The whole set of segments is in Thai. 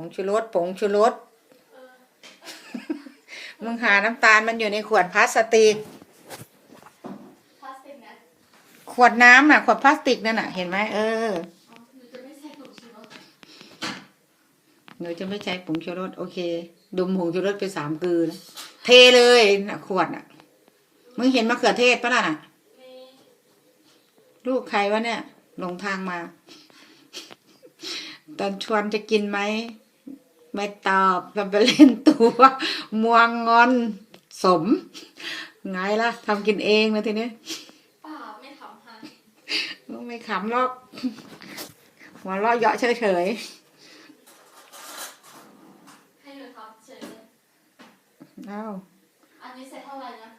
งชูรสผงชูรสมึงหาน้ำตาลมันอยู่ในขวดพลาสติกพลาสติกนะขวดน้ำน่ะ ขวดพลาสติกนั่นน่ะ เห็นไหมเอออ๋อหนูจะไม่ใส่ผงชูรสหนูจะไม่ใช้ผงชูรสโอเค ดมผงชูรสไปสามกือนะเทเลยน่ะขวดน่ะ มึงเห็นมะเขือเทศปะล่ะน่ะมีลูกใครวะเนี่ยหลงทางมา ตอนชวนจะกินไหม ไม่ตอบทำไปเล่นตัวมัวงอนสม ไงล่ะทำกินเองนะทีนี้เปล่าไม่ทำให้ไม่ขำหรอกหัวเราะเยาะเฉยให้หนูทำเฉยเลยๆเอ้าอันนี้ใส่เท่าไหร่นะ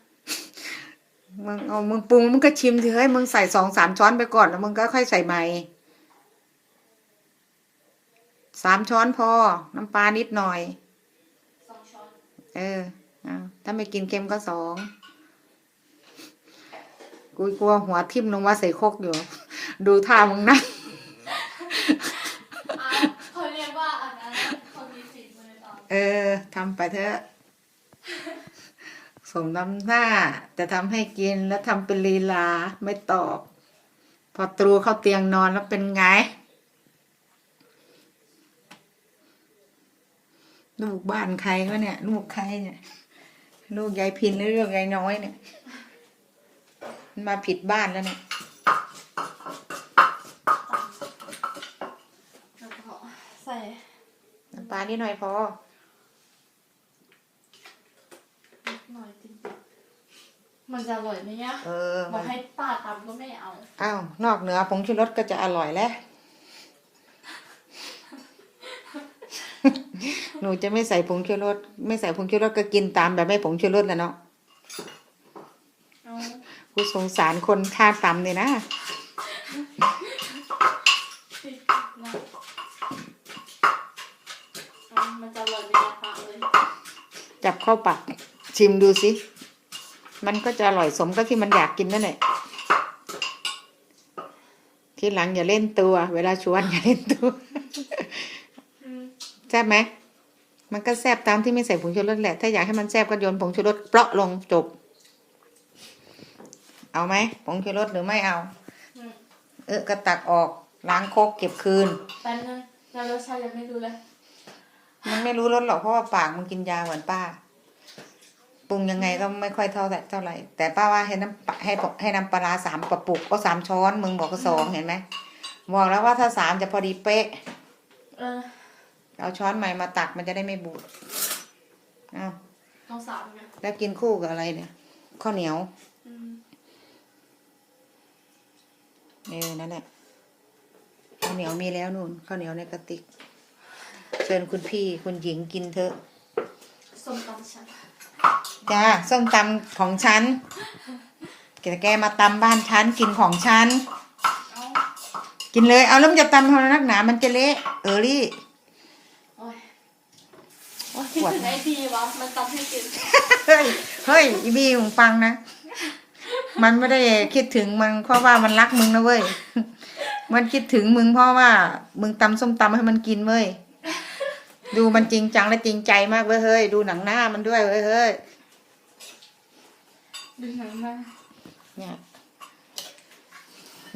มึงเอามึงปรุงมึงก็ชิมสิเฮ้ยมึงใส่สองสามช้อนไปก่อนแล้วมึงก็ค่อยใส่ใหม่ สามช้อนพอ น้ำปลานิดหน่อยสองช้อนเออเอาถ้าไม่กินเค็มก็สอง กูกลัวหัวทิ่มลงมาใส่โคกอยู่ ดูท่ามึงนะอะเขาเรียกว่าอันนั้นคนมีฝีมือตอนเออทำไปเถอะ สมน้ำหน้าจะทำให้กินแล้วทำเป็นลีลาไม่ตอบ พอตรูเข้าเตียงนอนแล้วเป็นไง ลูกบ้านใครก็เนี่ย ลูกใครเนี่ยลูกยายพินหรือลูกยายน้อยเนี่ย มันมาผิดบ้านแล้วเนี่ยแล้วก็ใส่น้ำปลานิดหน่อยพอนิดหน่อยจริงมันจะอร่อยไหมเนี่ยเออบอมักนให้ป้าทำก็ไม่เอา อ้าวนอกเหนือผงชูรสก็จะอร่อยแล้ว หนูจะไม่ใส่ผงชูรสไม่ใส่ผงชูรสก็กินตามแบบไม่ผงชูรสแล้วเนาะเอากูสงสารคนท่าตำเลยนะสินะเอามันจะอร่อยไหมเนี่ยป้าเลยจับเข้าปากชิมดูสิ มันก็จะอร่อยสมกับที่มันอยากกินนั่นแหละทีหลังอย่าเล่นตัว เวลาชวนอย่าเล่นตัวอืมแซ่บไหมมันก็แซ่บตามที่ไม่ใส่ผงชูรสแหละ ถ้าอยากให้มันแซ่บก็โยนผงชูรสเปราะลงจบ เอาไหมผงชูรสหรือไม่เอาอืมเออก็ตักออกล้างโคกเก็บคืนแป๊บนึงแล้วรสชาติยังไม่รู้เลย มันไม่รู้รสหรอกเพราะว่าปากมันกินยาเหมือนป้า ปรุงยังไงก็ไม่ค่อยเท่าไหร่เท่าไหร่ แต่ป้าว่าให้น้ำปลาให้ปให้น้ำปลาร้าสามกระปุกก็สามช้อนมึงบอกก็สองเห็นไหมบอกแล้วว่าถ้าสามจะพอดีเป๊ะ เออ เอาช้อนใหม่มาตักมันจะได้ไม่บูดอ้าวต้องสามไงแล้วกินคู่กับอะไรเนี่ย ข้าวเหนียวอืมเออนั่นแหละข้าวเหนียวมีแล้วนู่นข้าวเหนียวในกระติก เชิญคุณพี่คุณหญิงกินเถอะ ส้มตำฉันจ้าส้มตำของฉันแกแกมาตำบ้านฉันกินของฉันเอากินเลย เอาแล้วมันจะตำทำไมนักหนา มันจะเละ เออรี่โอ้ยโอ๊ย คิดปวดถึงไอ้ดีวะมันตำให้กินเฮ้ยเฮ้ยอีบีมึงฟังนะ มันไม่ได้คิดถึงมึงเพราะว่ามันรักมึงนะเว้ย มันคิดถึงมึงเพราะว่า มึงตำส้มตำให้มันกินเว้ย ดูมันจริงจังและจริงใจมากเว้ยเฮ้ย ดูหนังหน้ามันด้วยเว้ยเฮ้ย ดูหนังมาเนี่ย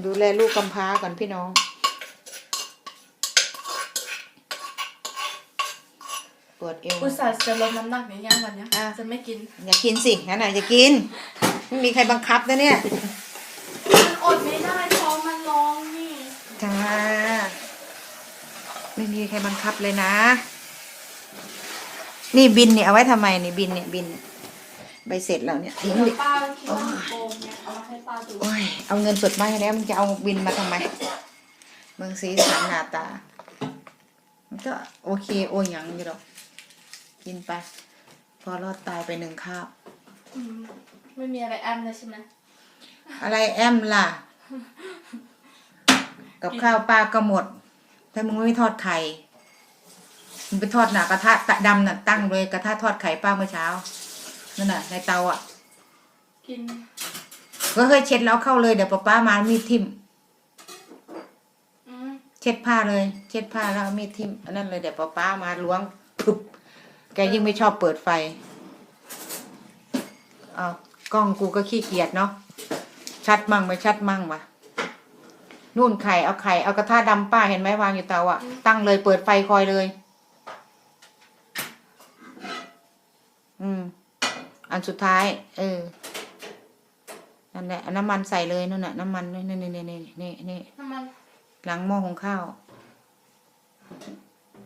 ดูแลลูกกำพร้าก่อนพี่น้อง ปวดเอวอุตส่าห์จะลดน้ำหนักในย่างวันเนี้ยอะ จะไม่กินอย่ากินสิงั้นน่ะอย่ากินไม่มีใครบังคับนะเนี่ยมันอดไม่ได้ท้องมันร้องนี่จ้าไม่มีใครบังคับเลยนะ นี่บินเนี่ยเอาไว้ทำไมนี่บินเนี่ยบินเนี่ยใบเสร็จแล้วเนี่ยทิ้งเดี๋ดิยวป้าคิดว่าหนูโกงไงเอามาให้ป้าดูโอ้ยเอาเงินสดมาให้แล้วมึงจะเอาบินมาทำไมมึงสีสันหน้าตา มันก็โอเคโอ้ยยังอยู่หรอก กินไป พอรอดตายไปหนึ่งคาบ อืมไม่มีอะไรแอมเลยใช่ไหมอะไรแอมล่ะ กับข้าวปลาก็หมดถ้ามึงไม่ทอดไข่ มึงไปทอดหนากระทะตะดำน่ะตั้งเลยกระทะทอดไข่ป้าเมื่อเช้า นั่นน่ะ ในเตาอะ กินก็เคยเช็ดแล้วเข้าเลยเดี๋ยวป้าป้ามามีดทิ่ม อืมเช็ดผ้าเลย เช็ดผ้าแล้วเอามีดทิ่มอันนั้นเลยเดี๋ยวป้าป้ามาล้วงปึ๊บ แกยิ่งไม่ชอบเปิดไฟเอากล้องกูก็ขี้เกียจเนาะชัดมั่งไม่ชัดมั่งวะนู่นไข่เอาไข่เอากระทะดำป้าเห็นไหมวางอยู่เตาอะตั้งเลยเปิดไฟคอยเลย อืม อันสุดท้าย เออนั่นแหละเอาน้ำมันใส่เลยนั่นน่ะน้ำมันนี่นี่นี่นี่นี่นี่น้ำมันหลังหม้อหุงข้าว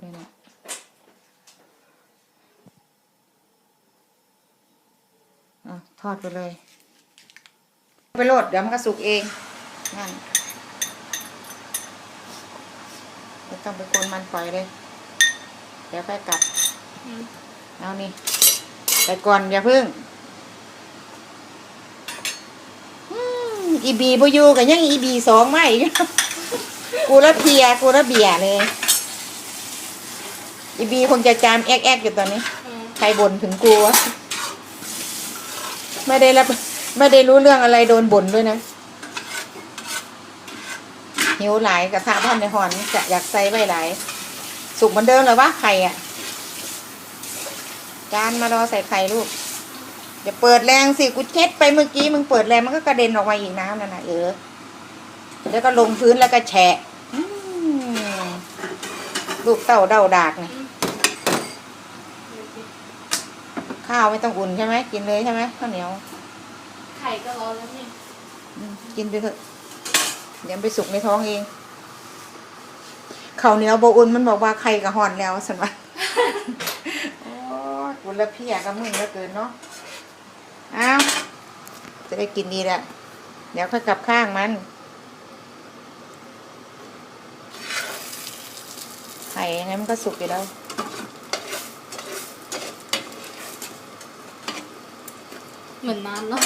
นี่แหละอะ ทอดไปเลย ไปโหลดเดี๋ยวมันก็สุกเองนั่นไม่ต้องไปโกนมันปล่อยเลย เดี๋ยวไปกลับอืมเอานี่ไปก่อนอย่าพึ่งอืมอีบีบอยู่กันยังอีบีสองไม่กูละเพลียกูละเบียเลยอีบีคงจะจามแอกแอกอยู่ตอนนี้อืมใครบ่นถึงกูวะ ไม่ได้รับไม่ได้รู้เรื่องอะไรโดนบ่นด้วยนะหิวหลายกระทะท่านในหอนจะอยากใส่ไว้หลายสุกเหมือนเดิมเลยวะไข่อะจานมารอใส่ไข่ลูกอย่าเปิดแรงสิกูเช็ดไปเมื่อกี้มึงเปิดแรงมันก็กระเด็นออกมาอีกน้ำนั่นนะเออแล้วก็ลงพื้นแล้วก็แฉะลูกเต่าเดาดากเนี่ย ข้าวไม่ต้องอุ่นใช่ไหมกินเลยใช่ไหมข้าวเหนียว ไข่ก็ร้อนแล้วนี่อืมกินไปเถอะเดี๋ยวไปสุกในท้องเองข้าวเหนียวบอุ่นมันบอกว่าไข่กับห่อนแล้วสันวะ โอ้ยกุละเพียกับมึงเหลือเกินเนาะอ้าวจะได้กินดีแหละเดี๋ยวค่อยกลับข้างมันไข่ยังไงมันก็สุกอยู่แล้ว เหมือนน้ำเนาะ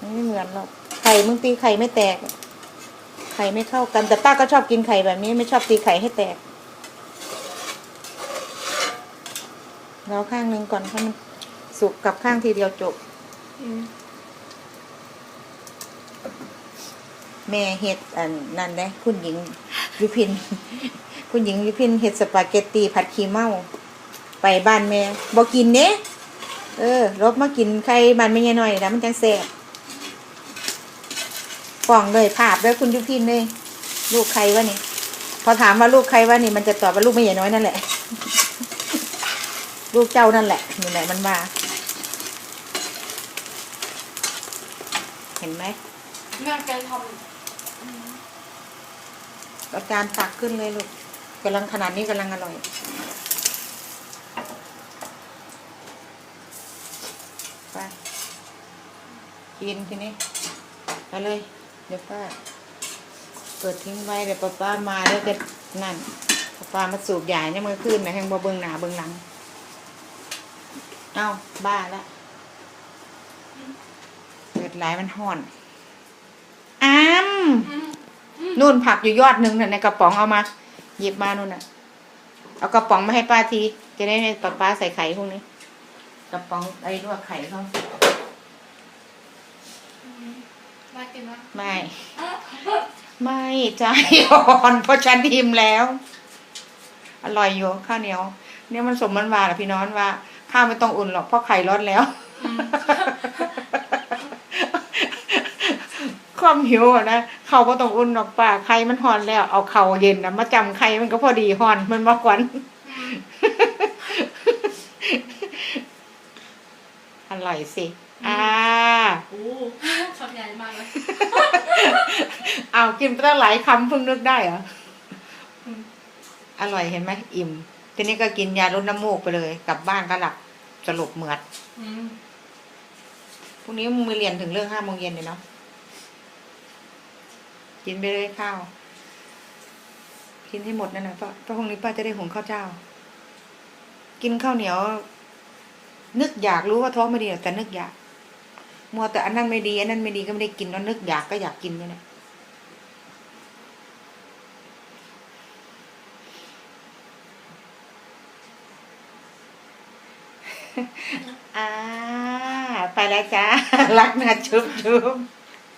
มันไม่เหมือนหรอกไข่มึงตีไข่ไม่แตก ไข่ไม่เข้ากัน แต่ป้าก็ชอบกินไข่แบบนี้ไม่ชอบตีไข่ให้แตกเราข้างหนึ่งก่อนให้มันสุกกับข้างทีเดียวจบแม่เห็ดอันนั่นนะคุณหญิงยุพิน คุณหญิงยุพินเห็ดสปาเกตตีผัดขี้เมา ไปบ้านแม่บอกกินเนี้ย เออรบมากินใครบ้านไม่ยายหน่อยนะมันจังแซ่บฟ้องเลยภาพเลยคุณยุพินเลยลูกใครวะนี่ พอถามว่าลูกใครวะนี่ มันจะตอบว่าลูกไม่ใหญ่น้อยนั่นแหละ ลูกเจ้านั่นแหละนี่แหละมันมาเห็นไหมแม่แกทเอาจารย์ตักขึ้นเลยลูกกำลังขนาดนี้กำลังอร่อย ไปกินทีนี้ไปเลย เดี๋ยวป้าเปิดทิ้งไว้เดี๋ยวป้าป้ามาแล้วจะนั่นป้าป้ามาสูบใหญ่เนี่ยมือขึ้นนะแหงบ่เบิงหนาเบิงหลังเอ้าบ้าละเปิดหลายมันห่อนอ้ามำนู่นผักอยู่ยอดหนึ่งน่ะในกระป๋องเอามาหยิบมานู่นน่ะ เอากระป๋องมาให้ป้าที จะได้ให้ป้าป้าใส่ไข่พวกนี้ กระป๋องไอ้ลวกไข่เขาอืมน่ากินไหมไม่ ไม่ใจอ่อนเพราะฉันทิมแล้ว อร่อยอยู่ข้าวเหนียว เนี่ยมันสมมันว่าแหละพี่น้องว่า ข้าวไม่ต้องอุ่นหรอกเพราะไข่ร้อนแล้วอืมความหิวอะนะเขาก็ต้องอุ่นหรอกป่าไข่มันห่อนแล้ว เอาเข่าเย็นนะมาจำไข่มันก็พอดีห่อนมันมากกว่า อืม อ ร่อยสิ อ่าโอ้ชอบใหญ่มากเลยเอากินไปตั้งหลายคำเพิ่งนึกได้เหรออืมอร่อยเห็นไหมอิ่ม ทีนี้ก็กินยาลดน้ำมูกไปเลย กลับบ้านก็หลับสลบเหมือดอืมพรุ่งนี้มึงไปเรียนถึงเรื่องห้าโมงเย็นเลยเนาะ กินไปเลยข้าว กินให้หมดนั่นแหละเพราะเพราะพรุ่งนี้ป้าจะได้หุงข้าวเจ้า กินข้าวเหนียว นึกอยากรู้ว่าท้องไม่ดีแต่นึกอยาก มัวแต่อันนั้นไม่ดีอันนั้นไม่ดีก็ไม่ได้กินแล้วนึกอยากก็อยากกินนี่แหละอ่า ไปแล้วจ้า รักนะชุบชุบ